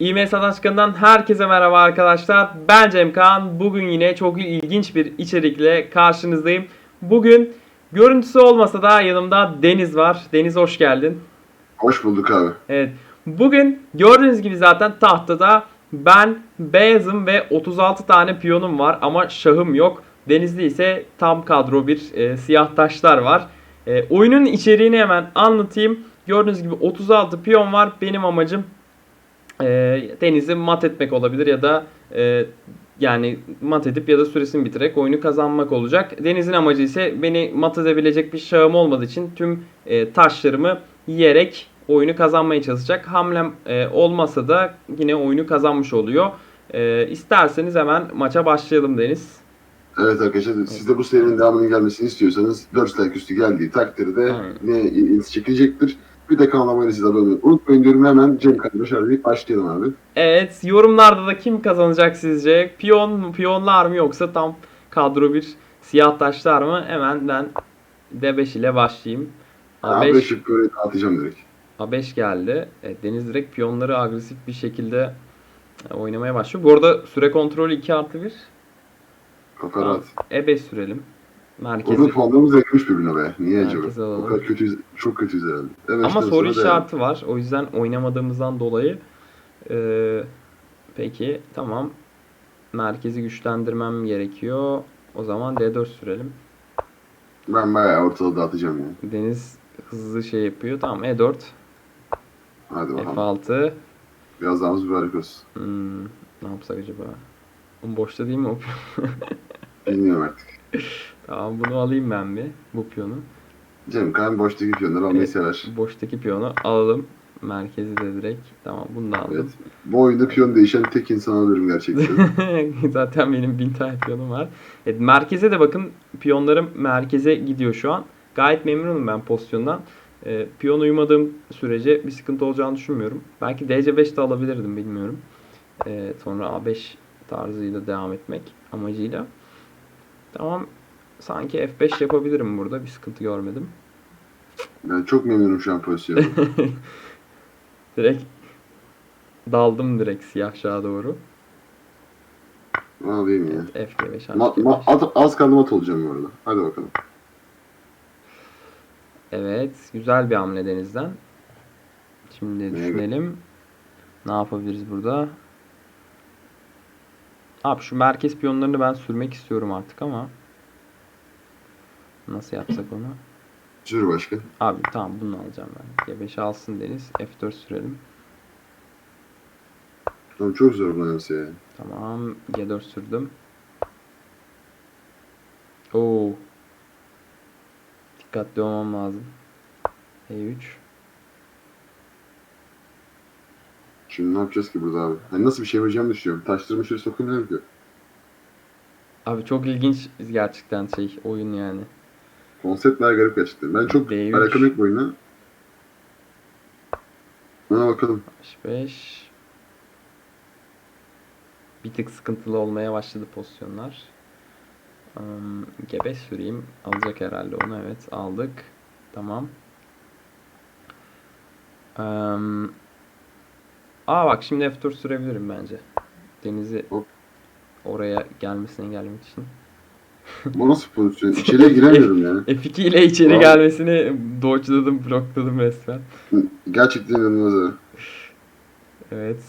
İMS Sataşkan'dan herkese merhaba arkadaşlar. Ben Cem Kaan. Bugün yine çok ilginç bir içerikle karşınızdayım. Bugün görüntüsü olmasa da yanımda Deniz var. Deniz hoş geldin. Hoş bulduk abi. Evet. Bugün gördüğünüz gibi zaten tahtada ben beyazım ve 36 tane piyonum var ama şahım yok. Denizli ise tam kadro bir e, siyah taşlar var. E, oyunun içeriğini hemen anlatayım. Gördüğünüz gibi 36 piyon var. Benim amacım e, Deniz'i mat etmek olabilir ya da e, yani mat edip ya da süresini bitirerek oyunu kazanmak olacak. Deniz'in amacı ise beni mat edebilecek bir şahım olmadığı için tüm e, taşlarımı yiyerek oyunu kazanmaya çalışacak. Hamlem e, olmasa da yine oyunu kazanmış oluyor. E, isterseniz hemen maça başlayalım Deniz. Evet arkadaşlar siz de bu serinin devamının gelmesini istiyorsanız 4 like üstü geldiği takdirde Aynen. ne ilginizi çekecektir. Bir de kanalıma abone olmayı unutmayın diyorum hemen Cem Kardeşler deyip başlayalım abi. Evet yorumlarda da kim kazanacak sizce? Piyon mu, piyonlar mı yoksa tam kadro bir siyah taşlar mı? Hemen ben D5 ile başlayayım. Abi A5, şık böyle atacağım direkt. A5 geldi. Evet, Deniz direkt piyonları agresif bir şekilde e, oynamaya başlıyor. Bu arada süre kontrolü 2 artı 1. Kafa rahat. E5 sürelim. Merkezi. Orada puanlarımız yakmış birbirine be. Niye acaba? Merkeze alalım. O kadar kötüyüz, çok kötüyüz herhalde. Evet, Ama soru işareti var. O yüzden oynamadığımızdan dolayı. Ee, peki tamam. Merkezi güçlendirmem gerekiyor. O zaman D4 sürelim. Ben bayağı ortalığı dağıtacağım ya. Deniz hızlı şey yapıyor. Tamam E4, Hadi bakalım. F6. Biraz daha mübarek olsun. Hmm, ne yapsak acaba? Boşta değil mi o? Bilmiyorum artık. Tamam bunu alayım ben bir. Bu piyonu. Cem Kaan boştaki piyonları almayı sever. Boştaki piyonu alalım. Merkezi de direkt. Tamam bunu da aldım. Evet. Bu oyunda piyon değişen tek insan olabilirim gerçekten. Zaten benim bin tane piyonum var. Evet, merkeze de bakın piyonlarım merkeze gidiyor şu an. Gayet memnunum ben pozisyondan. Ee, piyon uymadığım sürece bir sıkıntı olacağını düşünmüyorum. Belki DC5 de alabilirdim bilmiyorum. Ee, sonra A5 tarzıyla devam etmek amacıyla. Tamam sanki F5 yapabilirim burada bir sıkıntı görmedim. ben çok memnunum şu an pozisyonum. Direkt daldım direkt siyah şaha doğru. Ne alayım ya? Evet, F5 Ma- ma- at- az kaldı mat olacağım bu arada. Hadi bakalım. Evet, güzel bir hamle Deniz'den. Şimdi düşünelim. Ne yapabiliriz burada? Abi şu merkez piyonlarını ben sürmek istiyorum artık ama nasıl yapsak onu? Sür başka. Abi tamam bunu alacağım ben. G5 alsın Deniz. F4 sürelim. Oğlum çok zor bu nasıl ya. Tamam. G4 sürdüm. Oo. Dikkatli olmam lazım. E3. Şimdi ne yapacağız ki burada abi? Hani nasıl bir şey yapacağımı düşünüyorum. Taşlarımı şöyle sokamıyorum ki. Abi çok ilginç gerçekten şey oyun yani. Konsept bayağı garip gerçekten. Ben çok D3. alakam yok bu oyuna. Ona bakalım. 65. Bir tık sıkıntılı olmaya başladı pozisyonlar. Um, G5 süreyim. Alacak herhalde onu. Evet aldık. Tamam. Um, aa bak şimdi F4 sürebilirim bence. Deniz'i Hop. oraya gelmesini engellemek için. Bu nasıl pozisyon? İçeriye giremiyorum yani. F2 ile içeri gelmesini dodge'ladım, blokladım resmen. Gerçekten inanılmaz. Evet.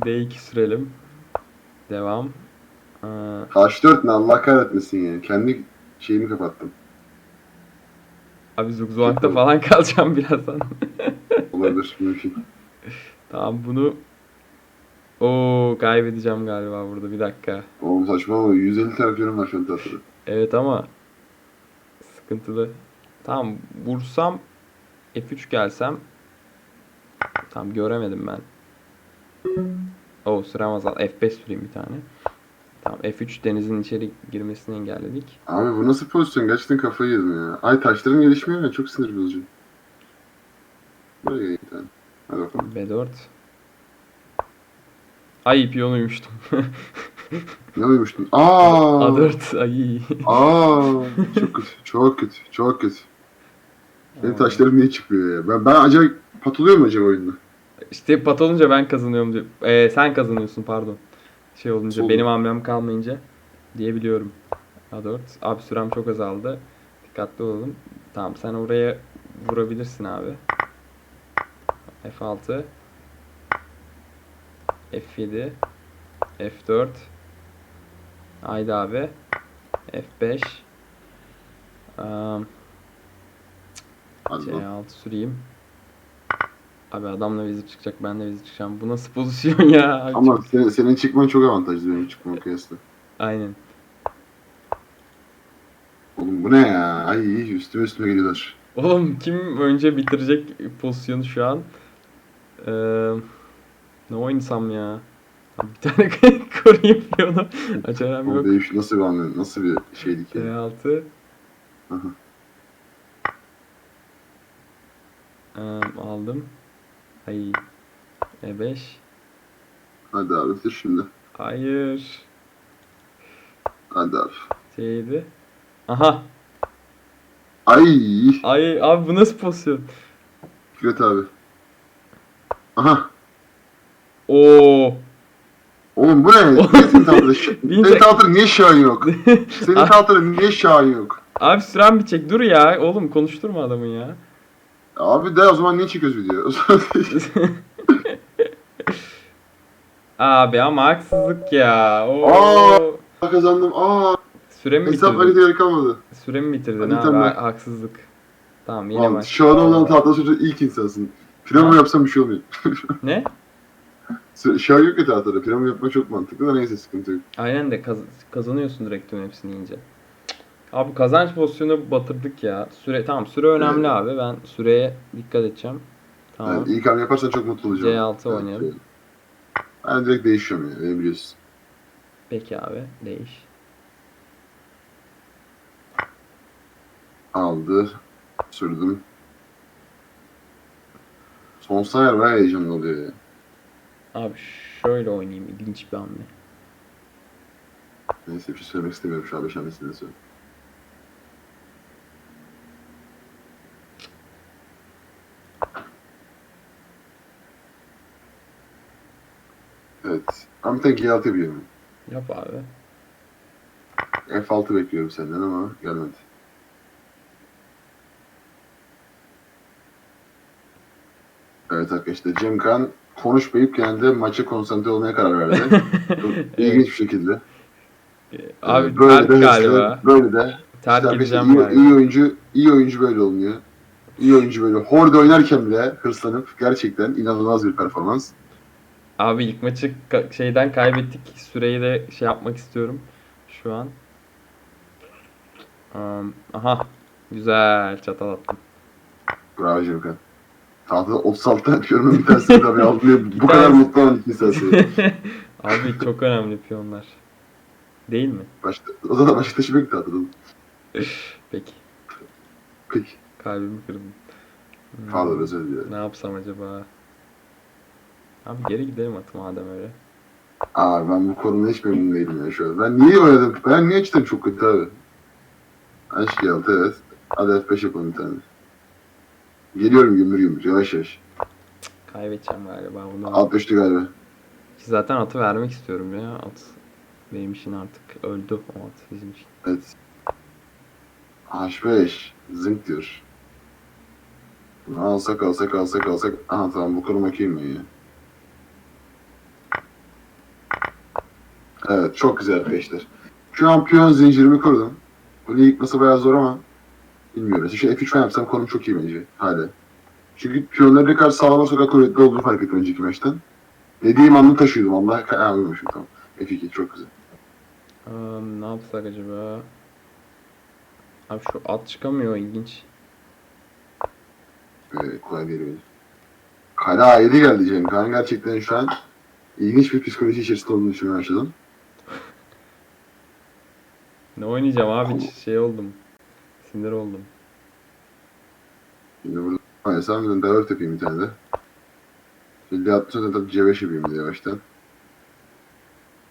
D2 sürelim. Devam. Ee, H4 ne Allah kahretmesin ya. Kendi şeyimi kapattım. abi Zugzwang'da falan kalacağım birazdan. Olabilir mümkün. tamam bunu Oo kaybedeceğim galiba burada bir dakika. Oğlum saçma ama 150 tane var şu an tahtada. Evet ama sıkıntılı. Tamam vursam F3 gelsem Tamam göremedim ben. Oo sürem azal. F5 süreyim bir tane. Tamam F3 denizin içeri girmesini engelledik. Abi bu nasıl pozisyon? Gerçekten kafayı yedim ya. Ay taşların gelişmiyor ya. Çok sinir bozucu. Buraya bir tane. Hadi bakalım. B4. Ay piyon uyumuştum. Ne uyumuştun? Aa! A4 ay. Aa! Çok kötü. Çok kötü. Çok kötü. Benim taşlarım niye çıkmıyor ya? Ben, ben acayip patılıyor mu acaba oyunda? İşte pat olunca ben kazanıyorum diyor. Ee, sen kazanıyorsun pardon. Şey olunca Sol. benim hamlem kalmayınca diyebiliyorum. A4. Abi sürem çok azaldı. Dikkatli olalım. Tamam sen oraya vurabilirsin abi. F6 F7 F4 Haydi abi F5 um, Hadi lan. C6 süreyim. Abi adamla vizi çıkacak ben de vizi çıkacağım. Bu nasıl pozisyon ya? Abi Ama çok- senin, senin çıkman çok avantajlı benim çıkmama kıyasla. Aynen. Oğlum bu ne ya? Ay üstüme üstüme geliyorlar. Oğlum kim önce bitirecek pozisyonu şu an? Ee, ne oynasam ya? Bir tane koruyayım onu. Acelem O yok. değiş nasıl bir anlam, nasıl bir şeydi ki? C6 Hı hı. Ee, aldım. Ay. E5 Hadi abi bitir şimdi. Hayır. Hadi abi. C7 Aha. Ay Ay abi bu nasıl pozisyon? Fikret abi. Aha. Oo. Oğlum bu ne? Niye senin tahtada Senin tahtada niye şahin yok? Senin tahtada niye şahin yok? Abi süren bitecek. Dur ya. Oğlum konuşturma adamın ya. Abi de o zaman niye çekiyoruz video? Abi ama haksızlık ya. Oo. Aa! kazandım. Aa, Süre mi hesap bitirdin? haritaya kalmadı. Süre mi bitirdin Hadi abi? tamam. Ha- Haksızlık. Tamam yine maç. şu an olan tahtada sürece ilk insansın. Ha. yapsam bir şey olmuyor. Ne? Şahin yok ya tahtada. Piramo yapmak çok mantıklı da neyse sıkıntı yok. Aynen de kaz- kazanıyorsun direkt tüm hepsini yiyince. Abi kazanç pozisyonu batırdık ya. Süre tamam süre önemli abi. Ben süreye dikkat edeceğim. Tamam. Yani ilk hamle yaparsan çok mutlu olacağım. C6 oynayalım. Ben direkt değişiyorum ya. Beni biliyorsun. Peki abi değiş. Aldı. Sürdüm. Son sayar bayağı heyecanlı oluyor ya. Abi şöyle oynayayım ilginç bir hamle. Neyse bir şey söylemek istemiyorum şu an beş hamlesinden sonra. Evet. Tek G6 yapıyorum. Yap abi. F6 bekliyorum senden ama gelmedi. Evet arkadaşlar Cem Kan konuşmayıp genelde maça konsantre olmaya karar verdi. İlginç bir şekilde. Abi Ee, böyle ters de galiba. Böyle de. Terk edeceğim iyi, oyuncu, iyi oyuncu böyle oluyor. İyi oyuncu böyle. Horde oynarken bile hırslanıp gerçekten inanılmaz bir performans. Abi ilk maçı ka- şeyden kaybettik. Süreyi de şey yapmak istiyorum şu an. Um, aha. Güzel çatal attım. Bravo Cem Kan. Tahtada 36 tane yapıyorum bir tanesini tabii aldım. Bu kadar mutlu olan insansın. Abi çok önemli piyonlar. Değil mi? Başta, o da başta taşımak tahtada. Peki. Peki. Kalbimi kırdın. Hmm, Pardon özür dilerim. Ne yapsam acaba? Abi geri gidelim atı madem öyle. Abi ben bu konuda hiç memnun değilim ya an. Ben niye oynadım? Ben niye açtım çok kötü abi? Aşk geldi evet. Hadi F5 yapalım bir tane. Geliyorum gümbür gümbür yavaş yavaş. Kaybedeceğim galiba bunu. Alt düştü galiba. Zaten atı vermek istiyorum ya. At benim için artık öldü o at bizim için. Evet. H5. Zınk diyor. Bunu alsak alsak alsak alsak. Aha tamam bu bakayım ben ya. Evet çok güzel arkadaşlar. Şu an piyon zincirimi kurdum. Bunu yıkması bayağı zor ama bilmiyorum. Şu F3 falan yapsam konum çok iyi bence hala. Çünkü piyonların ne kadar sağlam sokak kuvvetli olduğunu fark ettim önceki maçtan. Dediğim anda taşıyordum. Allah uyumuşum tamam. F2 çok güzel. Am, ne yapsak acaba? Abi şu at çıkamıyor ilginç. Evet, kolay değil benim. Kara 7 geldi Cem Kaan. Gerçekten şu an ilginç bir psikoloji içerisinde olduğunu düşünmeye başladım. Ne oynayacağım abi şey oldum. Sinir oldum. Şimdi burada oynasam ben D4 yapayım bir tane de. Şimdi sonra tabii C5 yapayım bir de yavaştan.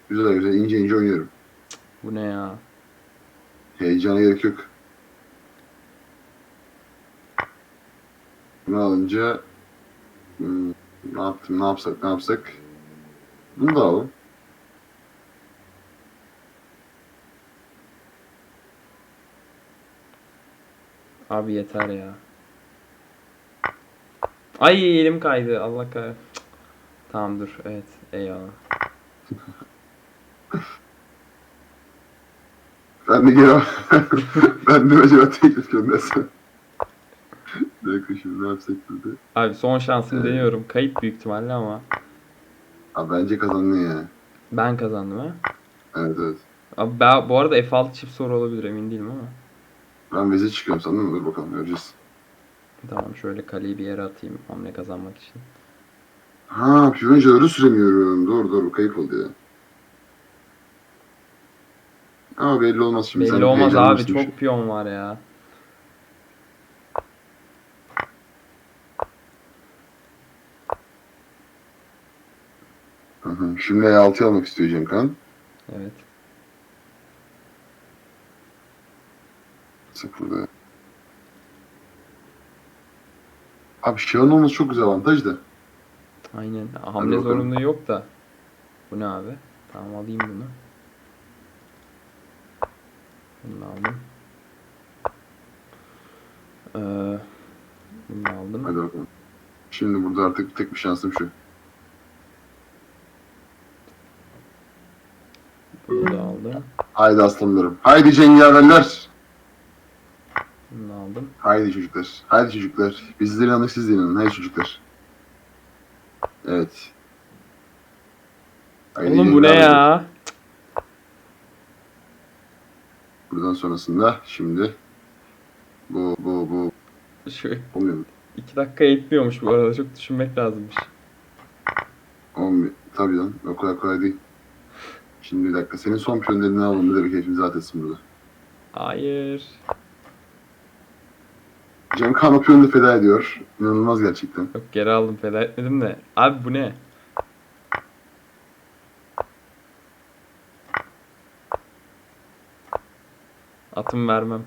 Güzel güzel ince ince oynuyorum. Bu ne ya? Heyecana gerek yok. Bunu alınca hmm, Ne yaptım, ne yapsak, ne yapsak. Bunu da alalım. Abi yeter ya. Ay elim kaydı. Allah kah. Cık. Tamam dur. Evet. Eyvallah. Ben de geri Ben de acaba teklif göndersem. Dakika şimdi ne yapsak burada? Abi son şansımı Evet. deniyorum. Kayıp büyük ihtimalle ama Abi bence kazandın ya. ben kazandım ha. Evet evet. Abi ben, bu arada F6 çift soru olabilir emin değilim ama. Ben vize çıkıyorum sandım. Dur bakalım göreceğiz. Tamam şöyle kaleyi bir yere atayım hamle kazanmak için. Ha piyoncaları süremiyorum. Doğru doğru kayıp oldu ya. Ama belli olmaz şimdi. Belli sen olmaz abi çok şu- piyon var ya. Hı hı. Şimdi E6 almak istiyor Cemkan. Evet. Sıfırda. Abi Şivan olması çok güzel avantaj da. Aynen. Hamle bakalım. zorunluluğu yok da. Bu ne abi? Tamam alayım bunu. Bunu aldım. Ee, bunu aldım. Hadi bakalım. Şimdi burada artık tek bir şansım şu. Bunu da aldım. Haydi aslanlarım. Haydi cengaverler. Bunu da aldım. Haydi çocuklar. Haydi çocuklar. Bizlere inanın siz de inanın. Haydi çocuklar. Evet. Haydi Oğlum bu ne cengaverler. ya? Buradan sonrasında şimdi bu bu bu Şu olmuyor mu? iki dakika yetmiyormuş bu arada. Çok düşünmek lazımmış. Olmuyor. Tabii lan. O kadar kolay değil. Şimdi bir dakika. Senin son piyonlarını alalım. Bir de bir keyfimizi ateşsin burada. Hayır. Cem Kan o piyonu da feda ediyor. İnanılmaz gerçekten. Yok geri aldım feda etmedim de. Abi bu ne? Atım vermem.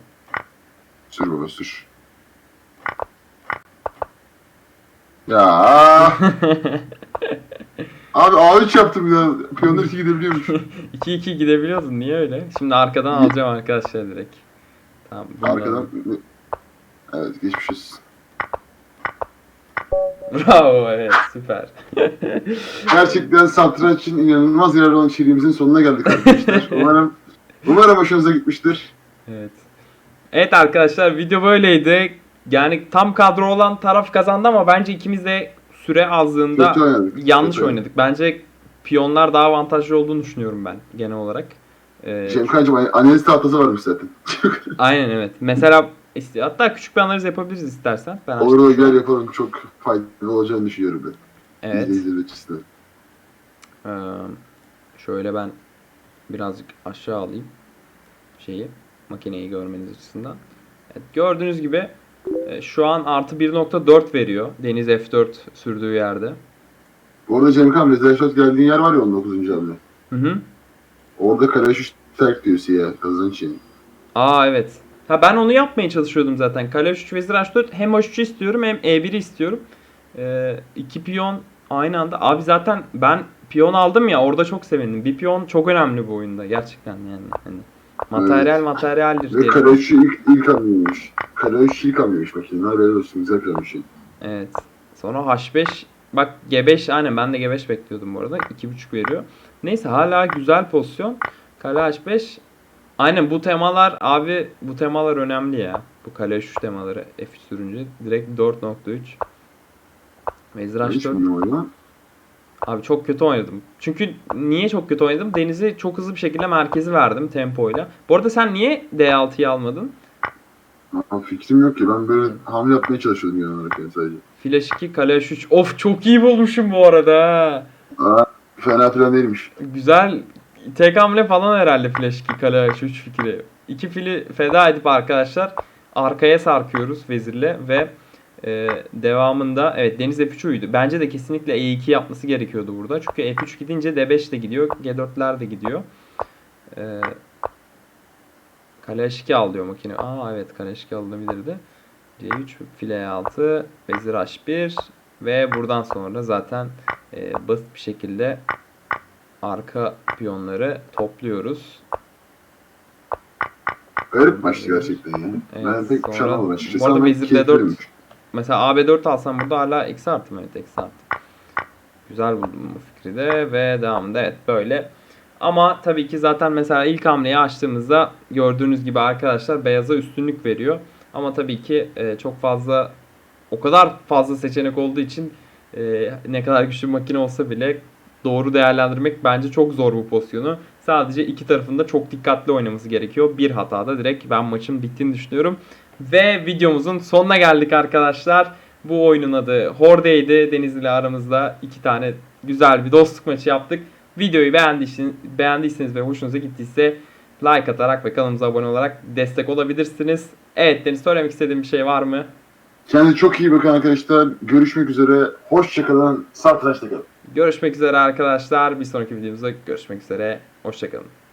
Sür baba sür. Ya Abi A3 yaptım ya. Piyonlar 2 gidebiliyormuş. 2-2 gidebiliyorsun. Niye öyle? Şimdi arkadan alacağım arkadaşlar direkt. Tamam. Arkadan. Evet geçmişiz. Bravo evet süper. Gerçekten satrançın inanılmaz yararlı olan içeriğimizin sonuna geldik arkadaşlar. Umarım Umarım hoşunuza gitmiştir. evet. Evet arkadaşlar video böyleydi. Yani tam kadro olan taraf kazandı ama bence ikimiz de süre azlığında Kötü oynadık. yanlış Kötü oynadık. Bence piyonlar daha avantajlı olduğunu düşünüyorum ben genel olarak. Ee, Cemkancığım analiz tahtası varmış zaten. aynen evet. Mesela iste- hatta küçük bir analiz yapabiliriz istersen. Ben Olur olur gel yapalım. Çok faydalı olacağını düşünüyorum ben. Evet. İzleyiciler açısından. Ee, şöyle ben birazcık aşağı alayım şeyi makineyi görmeniz açısından. Evet, gördüğünüz gibi e, şu an artı 1.4 veriyor Deniz F4 sürdüğü yerde. Bu arada Cemkan Rezerşot geldiğin yer var ya 19. hamle. Hı hı. Orada 3 terk diyor siyah kazanç için. Aa evet. Ha ben onu yapmaya çalışıyordum zaten. Kale 3 vezir H4 hem H3 istiyorum hem E1'i istiyorum. Ee, iki piyon aynı anda. Abi zaten ben piyon aldım ya orada çok sevindim. Bir piyon çok önemli bu oyunda gerçekten yani. Hani materyal Evet. materyaldir Ve diye. kare 3'ü ilk, ilk hamleymiş. Kare 3 ilk hamleymiş bak şimdi. Haberiniz olsun güzel planmış. şey. Evet. Sonra H5 bak G5 aynen ben de G5 bekliyordum bu arada. 2.5 veriyor. Neyse hala güzel pozisyon. Kale H5 Aynen bu temalar abi bu temalar önemli ya. Bu kale 3 temaları F3 sürünce direkt 4.3 Vezir Hiç H4 bilmiyorum oyunu. Abi çok kötü oynadım. Çünkü niye çok kötü oynadım? Deniz'i çok hızlı bir şekilde merkezi verdim tempoyla. Bu arada sen niye D6'yı almadın? Ama fikrim yok ki. Ben böyle hamle yapmaya çalışıyordum genel olarak yani sadece. Flash 2, kale H3. Of çok iyi bulmuşum bu arada. ha. Aa, fena plan değilmiş. Güzel. Tek hamle falan herhalde flash 2 kale H3 fikri. İki fili feda edip arkadaşlar arkaya sarkıyoruz vezirle ve e, devamında evet Deniz F3 uydu. Bence de kesinlikle E2 yapması gerekiyordu burada. Çünkü F3 gidince D5 de gidiyor. G4'ler de gidiyor. E, kale H2 al diyor makine. Aa evet kale H2 alınabilirdi. C3 file E6 vezir H1 Ve buradan sonra zaten e, basit bir şekilde arka piyonları topluyoruz. Garip maçtı gerçekten ya. Evet, ben pek sonra- anlamadım açıkçası. Bu arada Vezir keyifli D4 bir maç. Mesela AB4 alsam burada hala eksi artı mı? Evet eksi artı. Güzel buldum bu fikri de ve devamında evet böyle. Ama tabii ki zaten mesela ilk hamleyi açtığımızda gördüğünüz gibi arkadaşlar beyaza üstünlük veriyor. Ama tabii ki e, çok fazla o kadar fazla seçenek olduğu için e, ne kadar güçlü bir makine olsa bile doğru değerlendirmek bence çok zor bu pozisyonu. Sadece iki tarafında çok dikkatli oynaması gerekiyor. Bir hatada direkt ben maçın bittiğini düşünüyorum. Ve videomuzun sonuna geldik arkadaşlar. Bu oyunun adı Horde'ydi. Denizli ile aramızda iki tane güzel bir dostluk maçı yaptık. Videoyu beğendiyseniz, beğendiyseniz ve hoşunuza gittiyse like atarak ve kanalımıza abone olarak destek olabilirsiniz. Evet Deniz söylemek istediğim bir şey var mı? Kendinize çok iyi bakın arkadaşlar. Görüşmek üzere. Hoşçakalın. Satrançta kalın. Görüşmek üzere arkadaşlar. Bir sonraki videomuzda görüşmek üzere. Hoşçakalın.